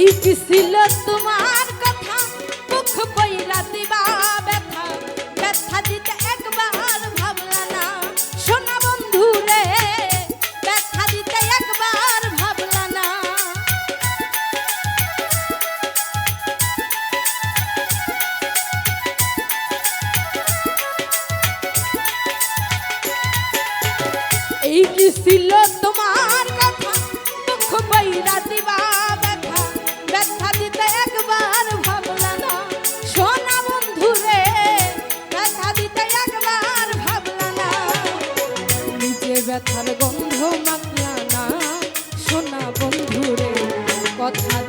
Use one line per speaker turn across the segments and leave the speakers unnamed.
এই কি ছিল তোমার কথা মুখ বইরা দিবা ব্যথা। ব্যথা একবার ভাবলা না একবার ভাবলা না। এই কি ছিল তোমার কথা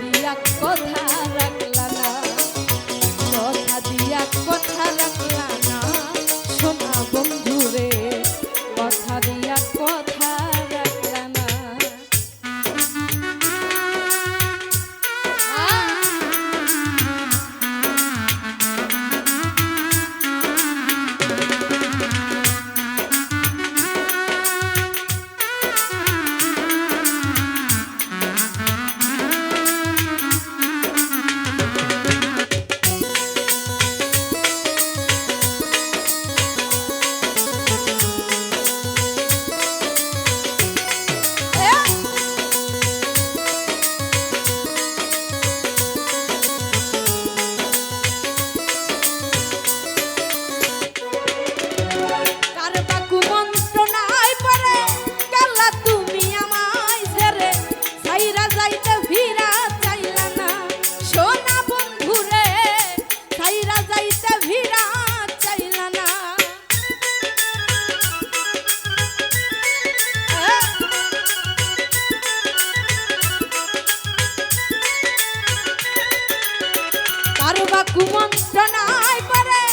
কার বাকু মন্ত্রণায় পড়ে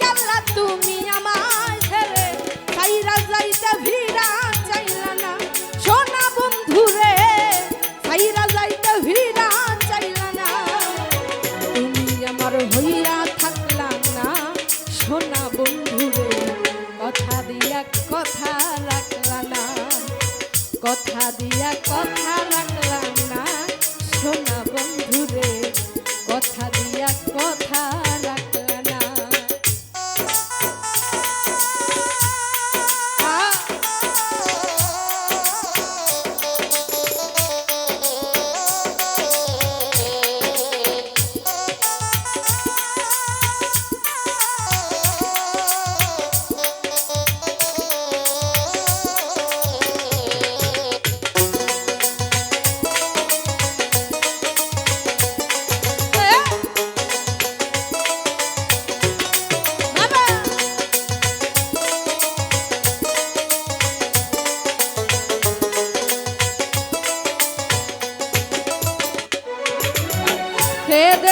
গেলা তুমি না। সোনা বন্ধু রে ভিড়া চাইলা না। তুমি আমার হইয়া থাকলা না। সোনা বন্ধু রে, কথা দিয়া কথা না। কথা দিয়া কথা রাখলা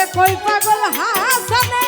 দেখই পাগল হাসানে?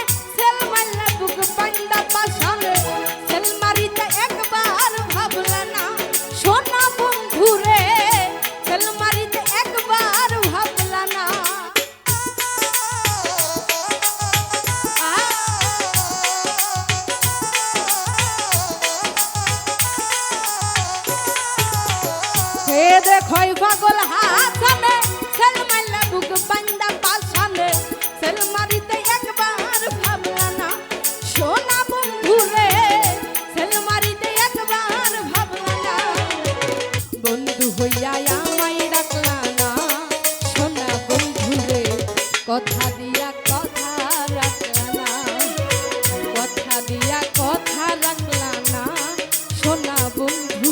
কথা দিয়া কথা রাখলা না কথা দিয়া কথা রাখলা না সোনা বন্ধু